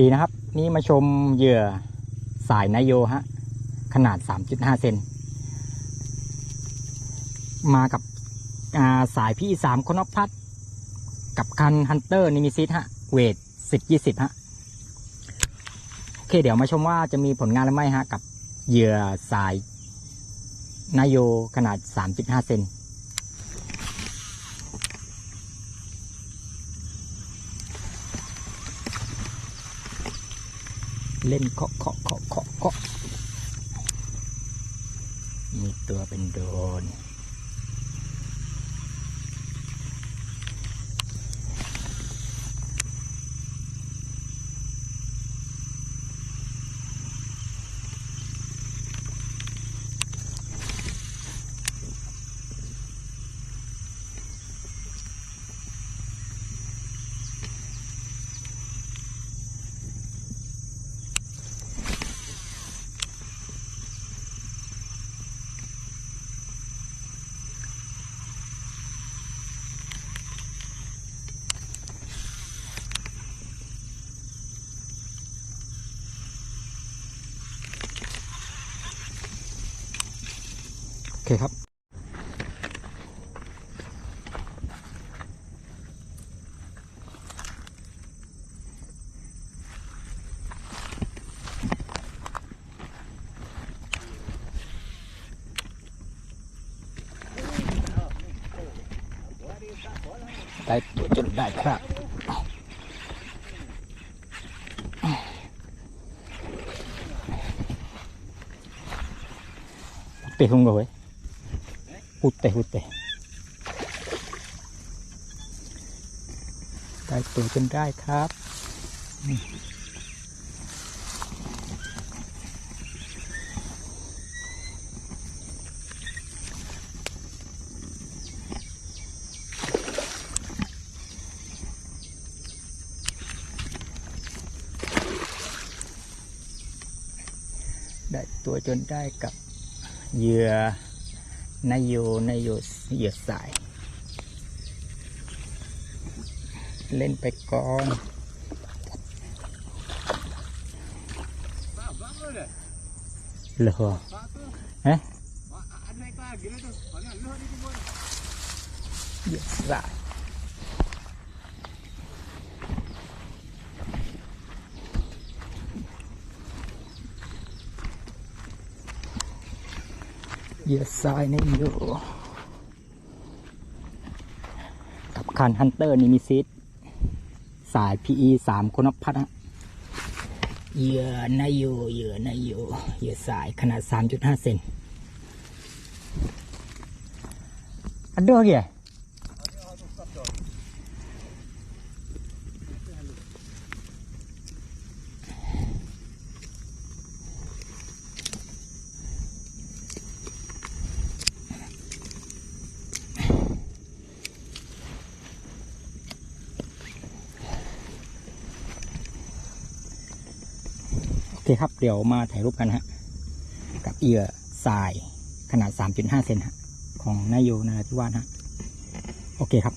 ดีนะครับ นี่มาชมเหยื่อสายนายโยฮะ ขนาด 3.5 เซนมากับาสายพี่สามคนพัด กับคันฮันเตอร์นิมิซิตฮะ เวทสิบยี่สิบฮะ โอเค เดี๋ยวมาชมว่าจะมีผลงานหรือไม่ฮะ กับเหยื่อสายนายโยขนาด 3.5 เซน เล่นเคาะเคาะเคาะเคาะเคาะมีตัวเป็นโดน เคครับ ได้ตัวจนได้ครับ Putih không rồi Putih putih ได้ตั วจนได้ครับได้ตัวจนได้กับเหยื่อ นายโยนายโยเหยียดสาย เล่นไปก่อนเหรอฮะเหยียดสาย เหยื่อสายนายโยกับคันฮันเตอร์นิมิซิตสาย PE สามคนพัดฮะเหยื่อนายโยเหยื่อนายโยเหยื่อสายขนาด 3.5 เซนอันเดอร์เกี่ย คครับเดี๋ยวมาถ่ายรูปกันฮะ กับเหยื่อสายขนาด 3.5 เซนฮะ ของนายโยนาราธิวาสฮะ โอเคครับ